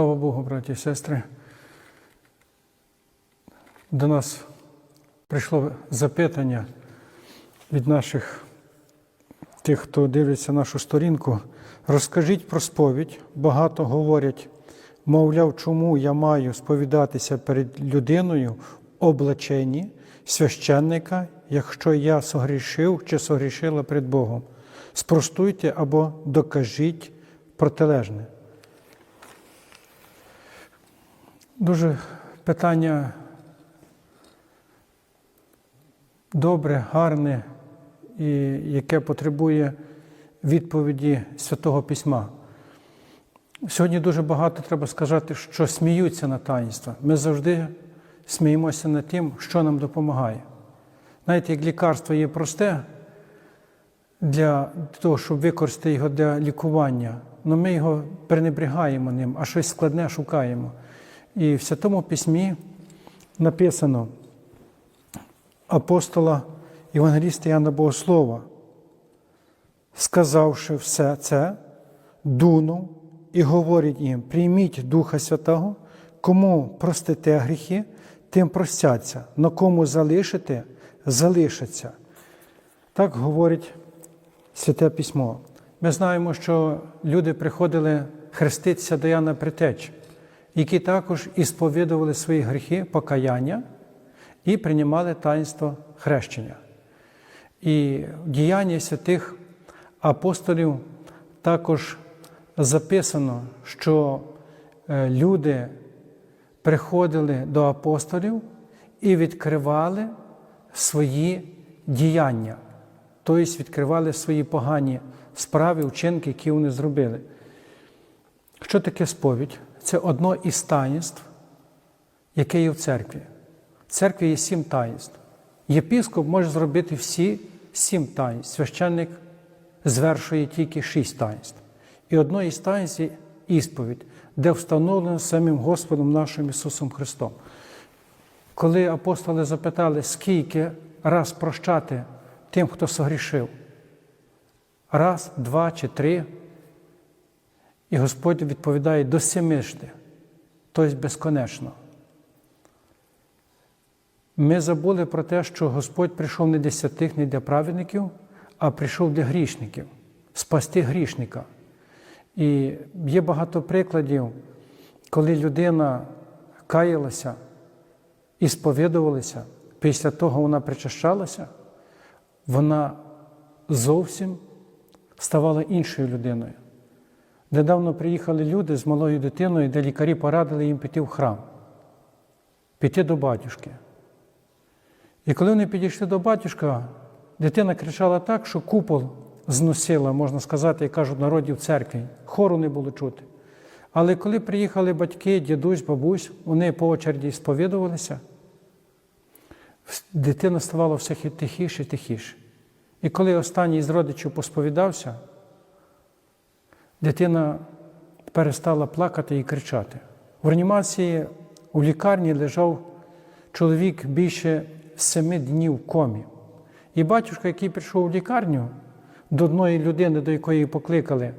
Слава Богу, браті і сестри. До нас прийшло запитання від наших тих, хто дивиться нашу сторінку. Розкажіть про сповідь. Багато говорять, мовляв, чому я маю сповідатися перед людиною в облаченні священника, якщо я согрішив чи согрішила перед Богом. Спростуйте або докажіть протилежне. Дуже питання добре, гарне і яке потребує відповіді Святого Письма. Сьогодні дуже багато треба сказати, що сміються на таїнства. Ми завжди сміємося над тим, що нам допомагає. Знаєте, як лікарство є просте для того, щоб використати його для лікування, але ми його пренебрігаємо ним, а щось складне шукаємо. І в Святому Письмі написано апостола Євангеліста Яна Богослова, сказавши все це, дунув і говорить їм: прийміть Духа Святого, кому простите гріхи, тим простяться, на кому залишите, залишаться. Так говорить Святе Письмо. Ми знаємо, що люди приходили хреститися до Яна Притеч, які також і сповідували свої гріхи, покаяння і приймали таїнство хрещення. І в діянні святих апостолів також записано, що е, люди приходили до апостолів і відкривали свої діяння, тобто відкривали свої погані справи, вчинки, які вони зробили. Що таке сповідь? Це одно із таїнств, яке є в церкві. В церкві є сім таїнств. Єпіскоп може зробити всі сім таїнств. Священник звершує тільки шість таїнств. І одно із таїнств є ісповідь, де встановлено самим Господом нашим Ісусом Христом. Коли апостоли запитали, скільки раз прощати тим, хто согрішив, раз, два чи три, і Господь відповідає до семишти, тобто безконечно. Ми забули про те, що Господь прийшов не для святих, не для праведників, а прийшов для грішників, спасти грішника. І є багато прикладів, коли людина каялася і сповідувалася, після того вона причащалася, вона зовсім ставала іншою людиною. Недавно приїхали люди з малою дитиною, де лікарі порадили їм піти в храм, піти до батюшки. І коли вони підійшли до батюшка, дитина кричала так, що купол зносила, можна сказати, як кажуть, народів церкві, хору не було чути. Але коли приїхали батьки, дідусь, бабусь, вони по очереді сповідувалися, дитина ставала все тихіше, і тихіше. І коли останній з родичів посповідався, дитина перестала плакати і кричати. В реанімації у лікарні лежав чоловік більше семи днів в комі. І батюшка, який прийшов в лікарню до одної людини, до якої покликали,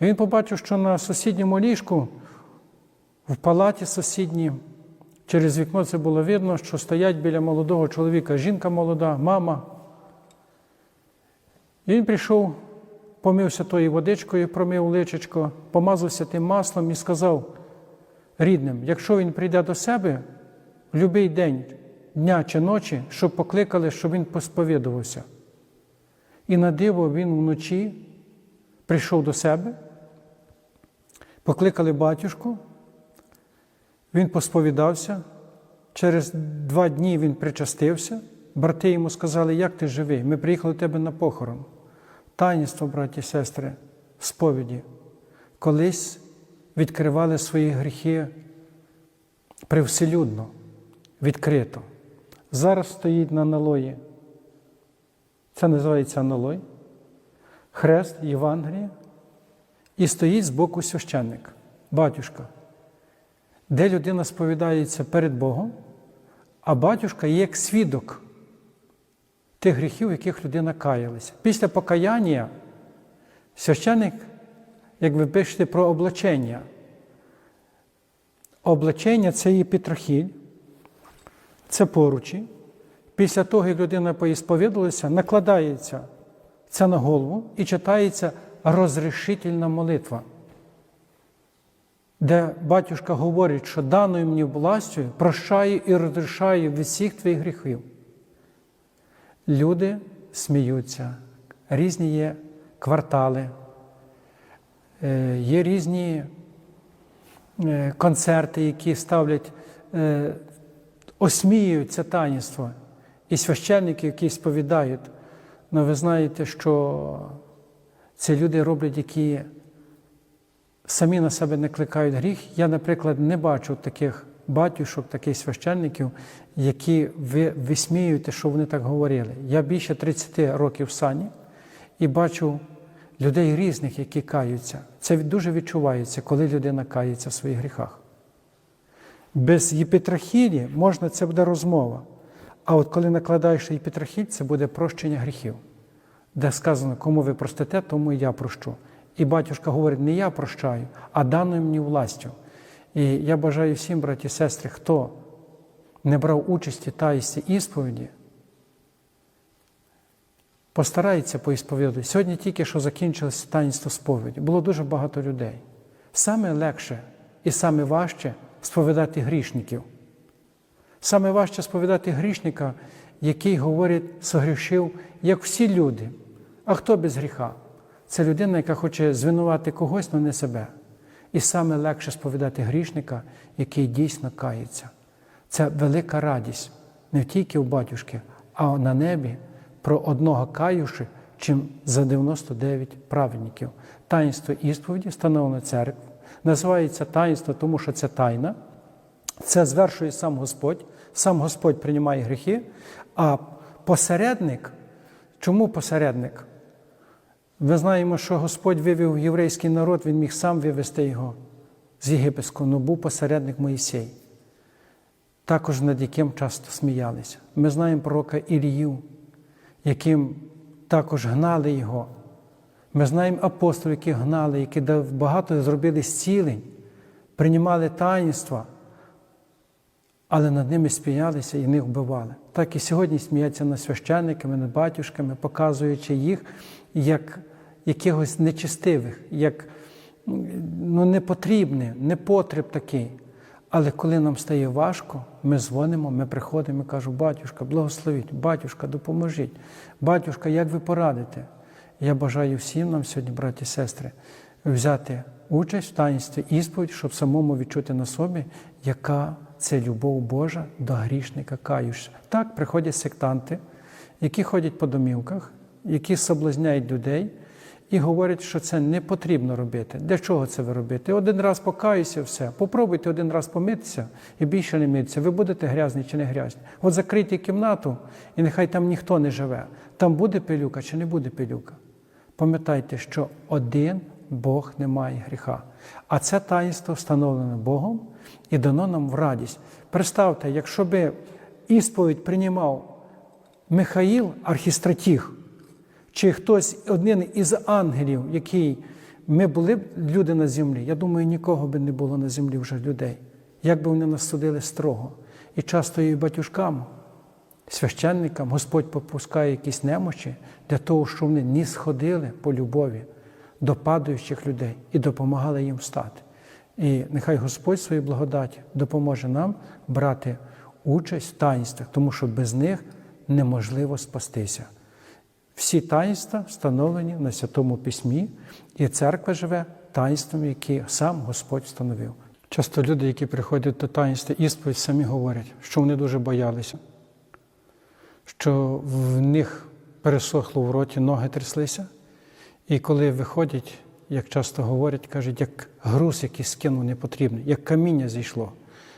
він побачив, що на сусідньому ліжку, в палаті сусідній, через вікно це було видно, що стоять біля молодого чоловіка жінка молода, мама. І він прийшов, помився тою водичкою, промив личечко, помазався тим маслом і сказав рідним, якщо він прийде до себе в будь-який день, дня чи ночі, щоб покликали, щоб він посповідувався. І на диво він вночі прийшов до себе, покликали батюшку, він посповідався. Через два дні він причастився. Брати йому сказали, як ти живий? Ми приїхали до тебе на похорон. Таїнство, браті і сестри, сповіді. Колись відкривали свої гріхи привселюдно, відкрито. Зараз стоїть на налої. Це називається аналой, хрест Євангелія. І стоїть збоку священник, батюшка, де людина сповідається перед Богом, а батюшка є як свідок тих гріхів, яких людина каялася. Після покаяння священник, як ви пишете про облачення, Облачення це є Петрохіль, це поручі. Після того, як людина поісповідалася, накладається це на голову і читається розрішительна молитва, де батюшка говорить, що даною мені властю прощаю і розрішаю від всіх твоїх гріхів. Люди сміються, різні є квартали, е, є різні е, концерти, які ставлять, е, осміюють це таїнство. І священники, які сповідають, ну ви знаєте, що це люди роблять, які самі на себе не кликають гріх. Я, наприклад, не бачу таких батюшок, таких священників, які ви висміюєте, що вони так говорили. Я більше 30 років в сані і бачу людей різних, які каються. Це дуже відчувається, коли людина кається в своїх гріхах. Без єпитрахілі можна, це буде розмова. А от коли накладаєш єпитрахіль, це буде прощення гріхів, де сказано, кому ви простите, тому і я прощу. І батюшка говорить, не я прощаю, а даною мені властю. І я бажаю всім, браті і сестри, хто не брав участі таїсті ісповіді, постарається поісповідати. Сьогодні тільки що закінчилося таїнство сповіді. Було дуже багато людей. Саме легше і саме важче сповідати грішників. Саме важче сповідати грішника, який говорить, согрішив, як всі люди. А хто без гріха? Це людина, яка хоче звинувати когось, але не себе. І саме легше сповідати грішника, який дійсно кається. Це велика радість не тільки у батюшки, а на небі про одного каюши, чим за 99 праведників. Таїнство ісповіді, встановлено церкву, називається таїнство, тому що це тайна. Це звершує сам Господь, сам Господь приймає гріхи, а посередник, чому посередник? Ми знаємо, що Господь вивів єврейський народ, він міг сам вивести його з єгипетського, але був посередник Моїсей, також над яким часто сміялися. Ми знаємо пророка Ілію, яким також гнали його. Ми знаємо апостолів, які гнали, які багато зробили зцілень, приймали таїнства, але над ними сміялися і них вбивали. Так і сьогодні сміються над священниками, над батюшками, показуючи їх як якихось нечистивих, як ну, непотрібне, непотреб такий. Але коли нам стає важко, ми дзвонимо, ми приходимо і кажемо, батюшка, благословіть, батюшка, допоможіть. Батюшка, як ви порадите? Я бажаю всім нам сьогодні, браті і сестри, взяти участь в таїнстві ісповідь, щоб самому відчути на собі, яка це любов Божа до грішника каюся. Так приходять сектанти, які ходять по домівках, які соблазняють людей і говорять, що це не потрібно робити. Для чого це ви робите? Один раз покаюся, все. Попробуйте один раз помитися і більше не митися. Ви будете грязні чи не грязні. От закрийте кімнату, і нехай там ніхто не живе. Там буде пилюка чи не буде пилюка. Пам'ятайте, що один Бог не має гріха. А це таїнство встановлене Богом і дано нам в радість. Представте, якщо би ісповідь приймав Михаїл, архістратіг, чи хтось один із ангелів, який ми були б люди на землі, я думаю, нікого би не було на землі вже людей. Як би вони нас судили строго. І часто і батюшкам, священникам Господь попускає якісь немочі для того, щоб вони не сходили по любові до падаючих людей і допомагали їм встати. І нехай Господь своєю благодаті допоможе нам брати участь в таїнствах, тому що без них неможливо спастися. Всі таїнства встановлені на Святому Письмі, і церква живе таїнством, які сам Господь встановив. Часто люди, які приходять до таїнства ісповідь, самі говорять, що вони дуже боялися, що в них пересохло в роті, ноги тряслися. І коли виходять, як часто говорять, кажуть, як груз, який скинув непотрібний, як каміння зійшло.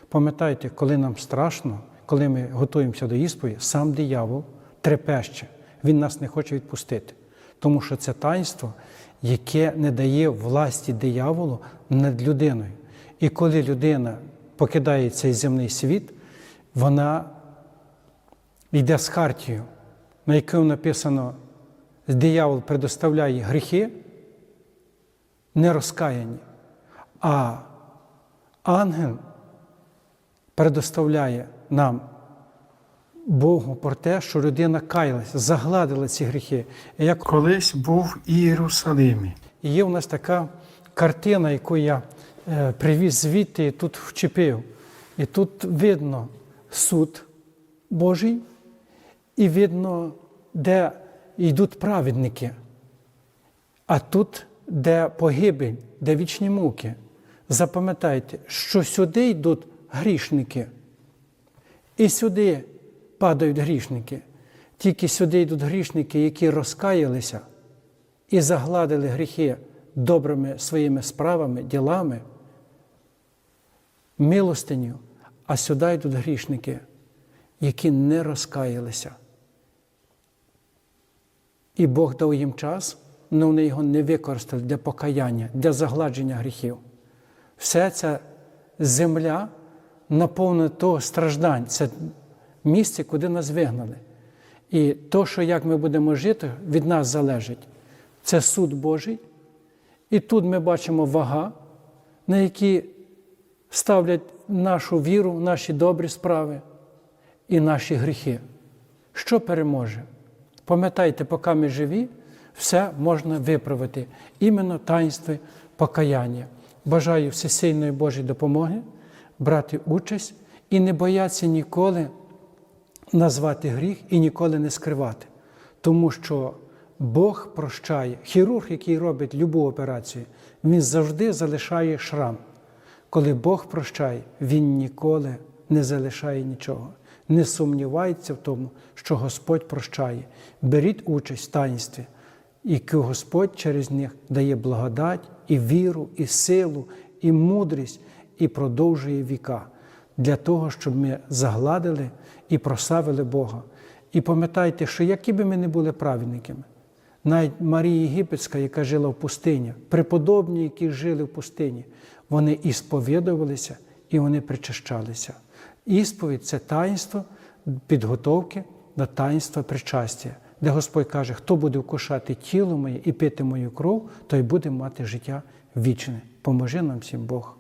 Пам'ятайте, коли нам страшно, коли ми готуємося до ісповіді, сам диявол трепеще, він нас не хоче відпустити. Тому що це таїнство, яке не дає власті дияволу над людиною. І коли людина покидає цей земний світ, вона йде з хартією, на якому написано, диявол предоставляє гріхи, не розкаяні, а ангел предоставляє нам Богу про те, що людина каялась, загладила ці гріхи. Як колись був в Ієрусалимі. І є в нас така картина, яку я е, привіз звідти і тут вчепив. І тут видно суд Божий, і видно, де йдуть праведники. А тут, де погибель, де вічні муки. Запам'ятайте, що сюди йдуть грішники, і сюди падають грішники. Тільки сюди йдуть грішники, які розкаялися і загладили гріхи добрими своїми справами, ділами, милостиню, а сюди йдуть грішники, які не розкаялися. І Бог дав їм час, але вони його не використали для покаяння, для загладження гріхів. Вся ця земля наповнена того страждань. Це місце, куди нас вигнали. І то, що як ми будемо жити, від нас залежить. Це суд Божий. І тут ми бачимо вага, на які ставлять нашу віру, наші добрі справи і наші гріхи. Що переможе? Пам'ятайте, поки ми живі, все можна виправити. Іменно таїнство покаяння. Бажаю всесильної Божої допомоги, брати участь і не боятися ніколи назвати гріх і ніколи не скривати. Тому що Бог прощає. Хірург, який робить любу операцію, він завжди залишає шрам. Коли Бог прощає, Він ніколи не залишає нічого. Не сумнівається в тому, що Господь прощає. Беріть участь в таїнстві, і Господь через них дає благодать, і віру, і силу, і мудрість, і продовжує віка для того, щоб ми загладили і прославили Бога. І пам'ятайте, що які би ми не були праведниками, навіть Марія Єгипетська, яка жила в пустині, преподобні, які жили в пустині, вони і сповідувалися, і вони причащалися. Ісповідь це таїнство підготовки до таїнства причастя, де Господь каже, хто буде вкушати тіло моє і пити мою кров, той буде мати життя вічне. Поможи нам всім Бог.